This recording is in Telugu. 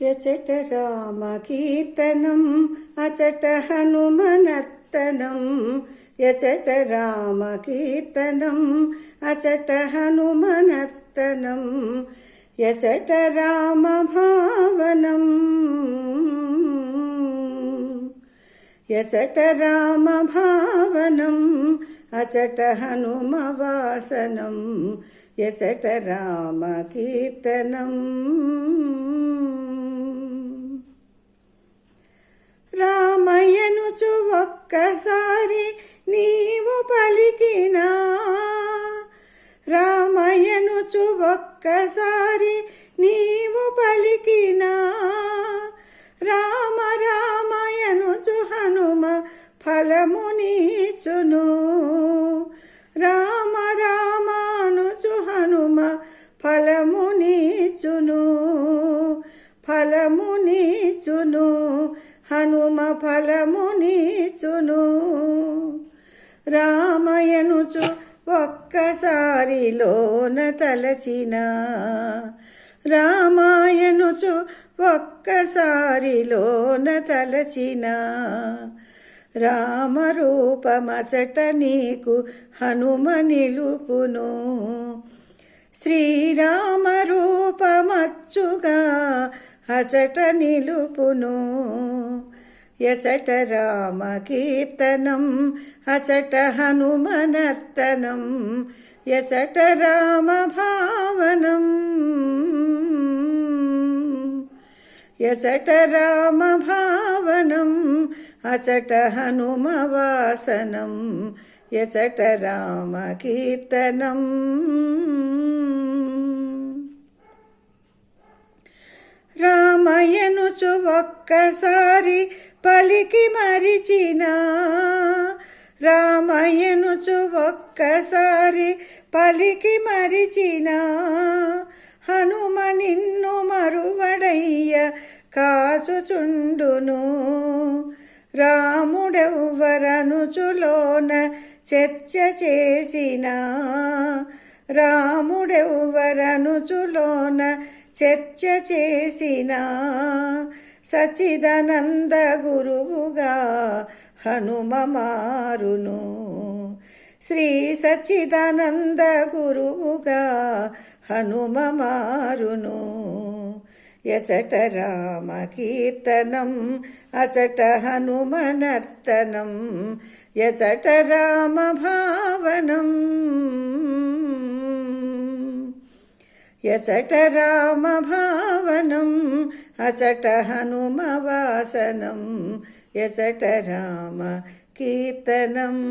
యచట రామకీర్తనం అచట హనుమనర్తనం యచట రామకీర్తనం అచట హనుమనర్తనం యచట రామ భావనం యచట రామ భావనం అచట హనుమవాసనం యచట రామకీర్తనం కీర్తనం రామయ్యనుచు ఒక్కసారి నీవు పలికినా రామయ్యనుచు ఒక్కసారి నీవు పలికినా రామ రామయనుచు హనుమ ఫలమునిచును రామ రామానుచు హనుమ ఫలమునిచును ఫలమునిచును హనుమ ఫలమునిచును రామయనుచు ఒక్కసారిలోన తలచిన. రామాయనుచు ఒక్కసారిలోన తలచిన. రామరూపమచట నీకు హనుమ నిలుపును. శ్రీరామ రూపమచ్చుగా అచట నిలుపును. యచట రామ కీర్తనం అచట హనుమనర్తనం యచట రామ భావనం యచట రామ భావనం అచట హనుమవాసనం యచట రామ మాయనుచు ఒక్కసారి పలికి మరిచినా రామయ్యనుచు ఒక్కసారి పలికి మరిచినా హనుమ నిన్ను మరువడయ్య కాచుచుండును. రాముడెవ్వరనుచులోన చర్చ చేసిన రాముడెవ్వరనుచులోన చర్చ చేసిన సచిదనంద గురువుగా హనుమ మారును. శ్రీ సచిదానంద గురువుగా హనుమ మారును. యచట రామ కీర్తనం అచట హనుమనర్తనం యచట రామ यचट रामभावनम् अचट हनुमवासनम् यचट राम कीर्तनम्